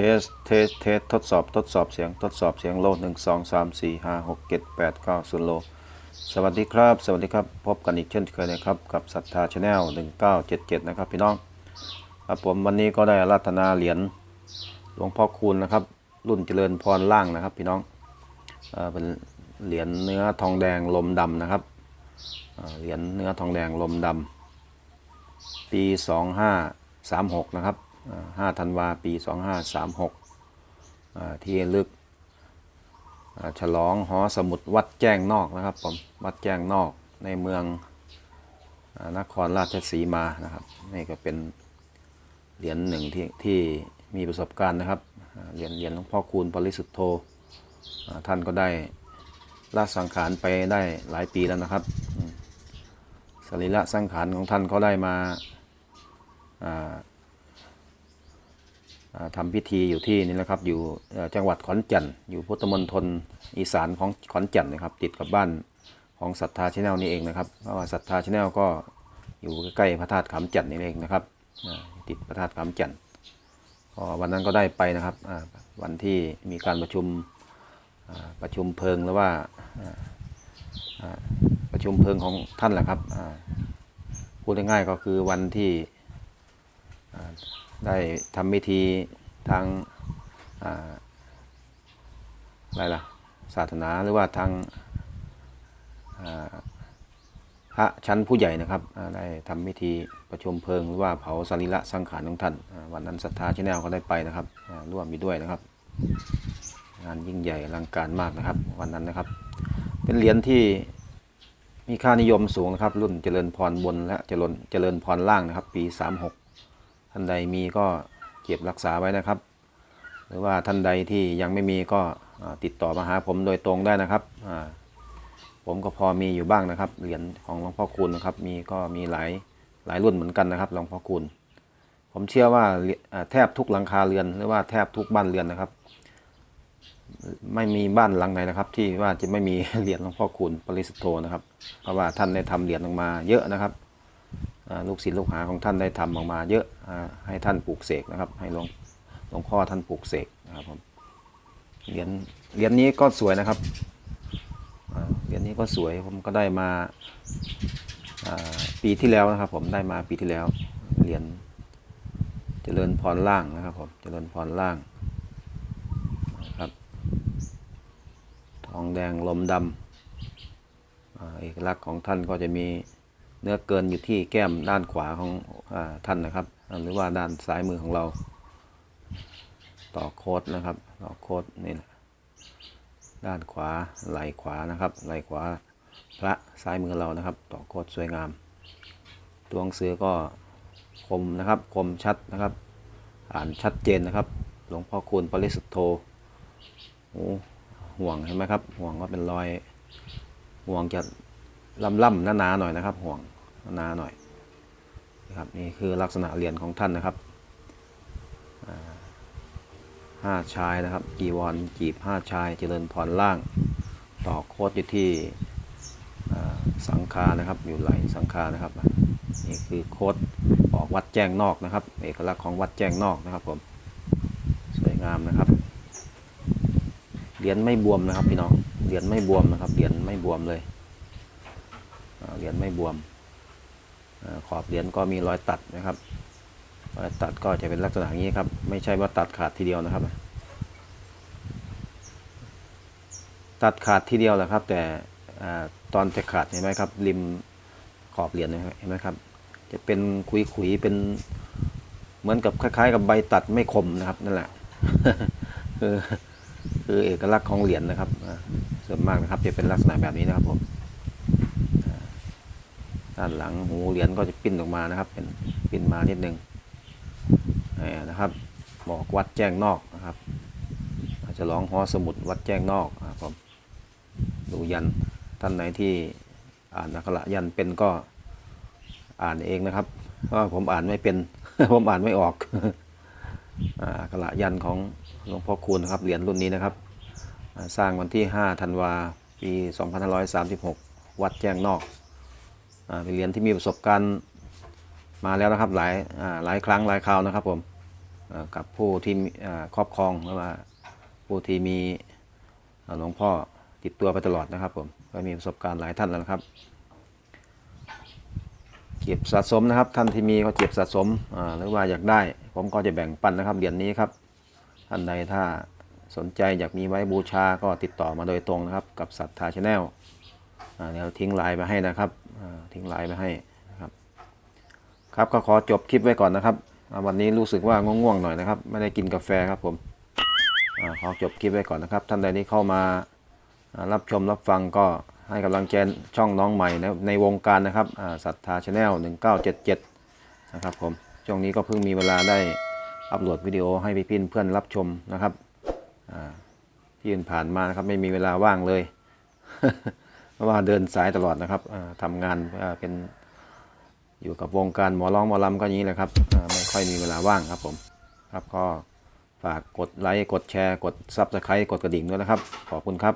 สเทสเทสทดสอบทดสอบเสียงทดสอบเสียงโลดหนึ่งสองสามสี่ห้าหกเจ็ดแปดเก้าศูนย์โล สวัสดีครับ สวัสดีครับ พบกันอีกเช่นเคยนะครับ กับศรัทธาชาแนลหนึ่งเก้าเจ็ดเจ็ดนะครับพี่น้องครับผมวันนี้ก็ได้ราธนาเหรียญหลวงพ่อคูณนะครับ รุ่นเจริญพรล่างนะครับพี่น้องเป็นเหรียญเนื้อทองแดงลมดำนะครับเหรียญเนื้อทองแดงลมดำปี2536นะครับ 5ธันวาปี 2536 ที่ลึกอ่าฉลองหอสมุดวัดแจ้งนอกนะครับผมวัดแจ้งนอกในเมืองอนครราชสีมานะครับนี่ก็เป็นเหรียญหนึ่งที่ที่มีประสบการณ์นะครับเหรียญเหรียญหลวงพ่อคูณปริสุทธโธท่านก็ได้ละสังขารไปได้หลายปีแล้วนะครับสรีระสังขารของท่านก็ได้มา อ่าอ่าทำพิธีอยู่ที่นี่นะครับ อยู่จังหวัดขอนแก่น อยู่พุทธมณฑลอีสานของขอนแก่นนะครับ ติดกับบ้านของศรัทธาชแนลนี่เองนะครับ เพราะว่าศรัทธาชแนลก็อยู่ใกล้พระธาตุขามแก่นนี่เองนะครับ ติดพระธาตุขามแก่นก็วันนั้นก็ได้ไปนะครับ วันที่มีการประชุมประชุมเพลิงหรือว่าประชุมเพลิงของท่านแหละครับพูดง่ายๆก็คือวันที่ ได้ทำพิธีทางอ่าอะไรล่ะศาสนาหรือว่าทางพระชั้นผู้ใหญ่นะครับได้ทำพิธีประชุมเพลิงหรือว่าเผาสรีระสังขารของท่านวันนั้นศรัทธาชแนลก็ได้ไปนะครับร่วมอยู่ด้วยนะครับ งานยิ่งใหญ่อลังการมากนะครับ วันนั้นนะครับ เป็นเหรียญที่มีค่านิยมสูงนะครับ รุ่นเจริญพรบนและเจริญเจริญพรล่างนะครับ ปี 36 ท่านใดมีก็เก็บรักษาไว้นะครับ หรือว่าท่านใดที่ยังไม่มีก็ติดต่อมาหาผมโดยตรงได้นะครับ ผมก็พอมีอยู่บ้างนะครับ เหรียญของหลวงพ่อคูณนะครับ มีก็มีหลายหลายรุ่นเหมือนกันนะครับหลวงพ่อคูณ ผมเชื่อว่าแทบทุกหลังคาเรือน หรือว่าแทบทุกบ้านเรือนนะครับ ไม่มีบ้านหลังไหนนะครับ ที่ว่าจะไม่มีเหรียญหลวงพ่อคูณปริสุทโธนะครับ เพราะว่าท่านได้ทำเหรียญออกมาเยอะนะครับ ลูกศิษย์ลูกหาของท่านได้ทำออกมาเยอะอให้ท่านปลูกเสกนะครับ ให้หลวงหลวงพ่อท่านปลูกเสกนะครับผมเหรียญเหรียญนี้ก็สวยนะครับเหรียญนี้ก็สวยผมก็ได้มาปีที่แล้วนะครับ ผมได้มาปีที่แล้วเหรียญเจริญพรล่างนะครับผมเจริญพรล่างนะครับทองแดงลมดำอ่าเอกลักษณ์ของท่านก็จะมี เนื้อเกินอยู่ที่แก้มด้านขวาของอท่านนะครับ หรือว่าด้านซ้ายมือของเรา ต่อโคดนะครับ ต่อโคดนี่นะด้านขวาไหล่ขวานะครับไหล่ขวาพระซ้ายมือเรานะครับ ต่อโคดสวยงาม ตัวหนังสือก็คมนะครับคมชัดนะครับ อ่านชัดเจนนะครับ หลวงพ่อคูณปริสุทธโธโอห่วงเห็นไหมครับห่วงก็เป็นรอยห่วงจะ ล่ำๆหนาๆหน่อยนะครับ ห่วงหนาหน่อยนะครับนี่คือลักษณะเหรียญของท่านนะครับห้าชายนะครับจีวรจีบห้าชาย เจริญพรล่าง ต่อโคดอยู่ที่สังคานะครับ อยู่ไหลสังคานะครับ นี่คือโคดออกวัดแจ้งนอกนะครับ เอกลักษณ์ของวัดแจ้งนอกนะครับผมสวยงามนะครับเหรียญไม่บวมนะครับพี่น้องเหรียญไม่บวมนะครับเหรียญไม่บวมเลย เหรียญไม่บวมอขอบเหรียญก็มีรอยตัดนะครับรอยตัดก็จะเป็นลักษณะนี้ครับ ไม่ใช่ว่าตัดขาดทีเดียวนะครับ ตัดขาดทีเดียวแหละครับ แต่อตอนจะขาดเห็นไหมครับ ริมขอบเหรียญเห็นไหมครับ จะเป็นขุยๆเป็นเหมือนกับคล้ายๆ กับใบตัดไม่คมนะครับนั่นแหละคือคือเอกลักษณ์ของเหรียญนะครับส่วนมากนะครับ จะเป็นลักษณะแบบนี้นะครับผม ด้านหลังหูเหรียญก็จะปิ้นออกมานะครับ เป็นปิ้นมานิดนึงนะครับ บอกวัดแจ้งนอกนะครับอาจจะร้องหอสมุดวัดแจ้งนอกครับดูยันท่านไหนที่อ่านอักขระยันเป็นก็อ่านเองนะครับเพราะผมอ่านไม่เป็น ผมอ่านไม่ออกอ่าอักขระยันของหลวงพ่อคูณนะครับเหรียญรุ่นนี้นะครับ สร้างวันที่5ธันวาปี 2536 วัดแจ้งนอก เป็นเหรียญที่มีประสบการณ์มาแล้วนะครับหลายหลายครั้งหลายคราวนะครับผมกับผู้ที่ครอบครองหรือว่าผู้ที่มีหลวงพ่อติดตัวไปตลอดนะครับผมก็มีประสบการณ์หลายท่านแล้วนะครับเก็บสะสมนะครับท่านที่มีก็เก็บสะสมหรือว่าอยากได้ ผมก็จะแบ่งปันนะครับเหรียญนี้ครับท่านใดถ้าสนใจอยากมีไว้บูชาก็ติดต่อมาโดยตรงนะครับ กับศรัทธาชาแนล เดี๋ยวทิ้งไลน์ไปให้นะครับทิ้งไลน์ไปให้นะครับครับก็ขอจบคลิปไว้ก่อนนะครับวันนี้รู้สึกว่าง่วงๆหน่อยนะครับ ไม่ได้กินกาแฟครับผมอขอจบคลิปไว้ก่อนนะครับ ท่านใดที่เข้ามารับชมรับฟังก็ให้กำลังใจช่องน้องใหม่ในในวงการนะครับศรัทธาชาแนล1977 นะครับผมช่วงนี้ก็เพิ่งมีเวลาได้อัปโหลดวิดีโอให้พี่ๆเพื่อนรับชมนะครับอ่าที่ผ่านมานะครับไม่มีเวลาว่างเลย ราะว่าเดินสายตลอดนะครับทำทำงานเป็นอยู่กับวงการหมอร้องหมอลำก็อย่างนี้แหละครับไม่ค่อยมีเวลาว่างครับผมครับก็ฝากกดไลค์กดแชร์ กดซับสไครต์กดกระดิ่งด้วยนะครับ ขอบคุณครับ